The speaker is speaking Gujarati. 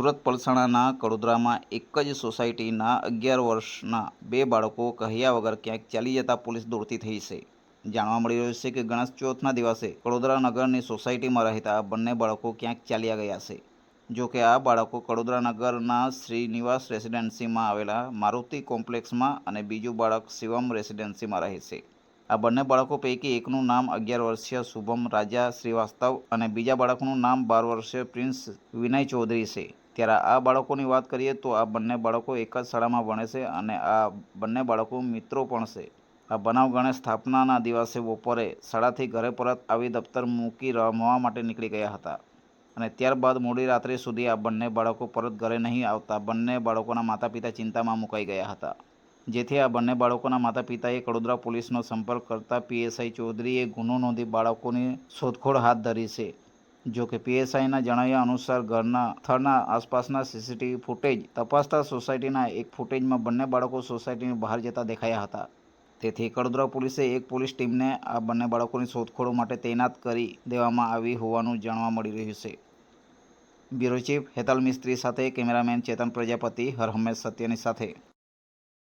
સુરત પલસાણાના કડોદરામાં એક જ સોસાયટીના અગિયાર વર્ષના બે બાળકો કહ્યા વગર ક્યાંક ચાલી જતા પોલીસ દોડતી થઈ છે. જાણવા મળી રહ્યું છે કે ગણેશ ચોથના દિવસે કડોદરા નગરની સોસાયટીમાં રહેતા બંને બાળકો ક્યાંક ચાલ્યા ગયા છે. જો કે આ બાળકો કડોદરા નગરના શ્રીનિવાસ રેસિડેન્સીમાં આવેલા મારુતિ કોમ્પ્લેક્સમાં અને બીજું બાળક શિવમ રેસિડેન્સીમાં રહે છે. આ બંને બાળકો પૈકી એકનું નામ અગિયાર વર્ષીય શુભમ રાજા શ્રીવાસ્તવ અને બીજા બાળકનું નામ બાર વર્ષીય પ્રિન્સ વિનય ચૌધરી છે. ત્યારે આ બાળકોની વાત કરીએ તો આ બંને બાળકો એક જ શાળામાં ભણે છે અને આ બંને બાળકો મિત્રો પણ છે. આ બનાવ ગણેશ સ્થાપનાના દિવસે બપોરે શાળાથી ઘરે પરત આવી દફતર મૂકી રમવા માટે નીકળી ગયા હતા. અને ત્યારબાદ મોડી રાત્રે સુધી આ બંને બાળકો પરત ઘરે નહીં આવતા બંને બાળકોના માતા પિતા ચિંતામાં મુકાઈ ગયા હતા. જેથી આ બંને બાળકોના માતા પિતાએ કડોદરા પોલીસનો સંપર્ક કરતા પીએસઆઈ ચૌધરીએ ગુનો નોંધી બાળકોની શોધખોળ હાથ ધરી છે. જો કે પીએસઆઈના જણાવ્યા અનુસાર ઘરના સ્થળના આસપાસના સીસીટીવી ફૂટેજ તપાસતા સોસાયટીના એક ફૂટેજમાં બંને બાળકો સોસાયટીની બહાર જતા દેખાયા હતા. તેથી કડોદરા પોલીસે એક પોલીસ ટીમને આ બંને બાળકોની શોધખોળ માટે તૈનાત કરી દેવામાં આવી હોવાનું જાણવા મળી રહ્યું છે. બ્યુરો ચીફ હેતલ મિસ્ત્રી સાથે કેમેરામેન ચેતન પ્રજાપતિ, હરહમેશ સત્યની સાથે.